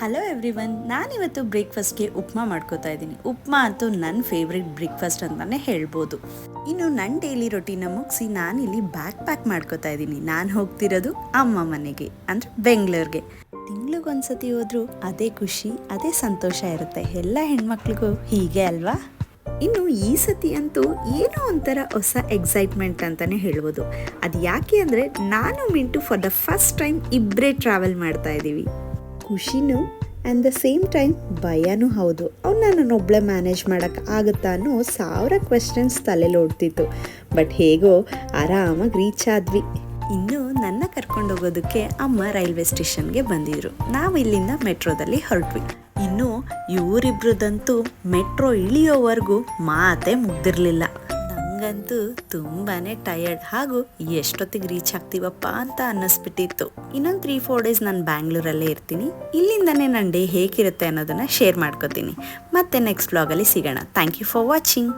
Hello every one ನಾನಿವತ್ತು ಬ್ರೇಕ್ಫಾಸ್ಟ್ಗೆ ಉಪ್ಮಾ ಮಾಡ್ಕೋತಾ ಇದ್ದೀನಿ. ಉಪ್ಮಾ ಅಂತೂ ನನ್ನ ಫೇವ್ರೆಟ್ ಬ್ರೇಕ್ಫಾಸ್ಟ್ ಅಂತಲೇ ಹೇಳ್ಬೋದು. ಇನ್ನು ನನ್ನ ಡೈಲಿ ರೊಟೀನ ಮುಗಿಸಿ ನಾನಿಲ್ಲಿ ಬ್ಯಾಕ್ ಪ್ಯಾಕ್ ಮಾಡ್ಕೋತಾ ಇದ್ದೀನಿ. ನಾನು ಹೋಗ್ತಿರೋದು ಅಮ್ಮ ಮನೆಗೆ, ಅಂದರೆ ಬೆಂಗಳೂರಿಗೆ. ತಿಂಗ್ಳಿಗೊಂದ್ಸತಿ ಹೋದರೂ ಅದೇ ಖುಷಿ, ಅದೇ ಸಂತೋಷ ಇರುತ್ತೆ. ಎಲ್ಲ ಹೆಣ್ಮಕ್ಳಿಗೂ ಹೀಗೆ ಅಲ್ವಾ? ಇನ್ನು ಈ ಸತಿ ಅಂತೂ ಏನೋ ಒಂಥರ ಹೊಸ ಎಕ್ಸೈಟ್ಮೆಂಟ್ ಅಂತಲೇ ಹೇಳ್ಬೋದು. ಅದು ಯಾಕೆ ಅಂದರೆ ನಾನು Mintu for the first time ಇಬ್ಬರೇ ಟ್ರಾವೆಲ್ ಮಾಡ್ತಾ ಇದ್ದೀವಿ. ಖುಷಿನೂ ಆ್ಯಂಡ್ ದ ಸೇಮ್ ಟೈಮ್ ಭಯನೂ ಹೌದು. ಅವ್ನು ನನ್ನೊಬ್ಬಳೆ ಮ್ಯಾನೇಜ್ ಮಾಡೋಕ್ಕೆ ಆಗುತ್ತಾ ಅನ್ನೋ ಸಾವಿರ ಕ್ವೆಶನ್ಸ್ ತಲೆಲಿ ಓಡ್ತಿತ್ತು. ಬಟ್ ಹೇಗೋ ಆರಾಮಾಗಿ ರೀಚ್ ಆದ್ವಿ. ಇನ್ನು ನನ್ನ ಕರ್ಕೊಂಡು ಹೋಗೋದಕ್ಕೆ ಅಮ್ಮ ರೈಲ್ವೆ ಸ್ಟೇಷನ್ಗೆ ಬಂದಿದ್ರು. ನಾವು ಇಲ್ಲಿಂದ ಮೆಟ್ರೋದಲ್ಲಿ ಹೊರಟ್ವಿ. ಇನ್ನು ಇವರಿಬ್ರದಂತೂ ಮೆಟ್ರೋ ಇಳಿಯೋವರೆಗೂ ಮಾತೇ ಮುಗ್ದಿರ್ಲಿಲ್ಲ. ನಂಗಂತೂ ತುಂಬಾನೇ ಟಯರ್ಡ್ ಹಾಗೂ ಎಷ್ಟೊತ್ತಿಗೆ ರೀಚ್ ಆಗ್ತೀವಪ್ಪ ಅಂತ ಅನ್ನಿಸ್ಬಿಟ್ಟಿತ್ತು. ಇನ್ನೊಂದು ತ್ರೀ ಫೋರ್ ಡೇಸ್ ನಾನು ಬ್ಯಾಂಗ್ಳೂರಲ್ಲೇ ಇರ್ತೀನಿ. ಇಲ್ಲಿಂದನೇ ನನ್ನ ಡೇ ಹೇಗಿರುತ್ತೆ ಅನ್ನೋದನ್ನ ಶೇರ್ ಮಾಡ್ಕೋತೀನಿ. ಮತ್ತೆ ನೆಕ್ಸ್ಟ್ ಬ್ಲಾಗಲ್ಲಿ ಸಿಗೋಣ. Thank you for watching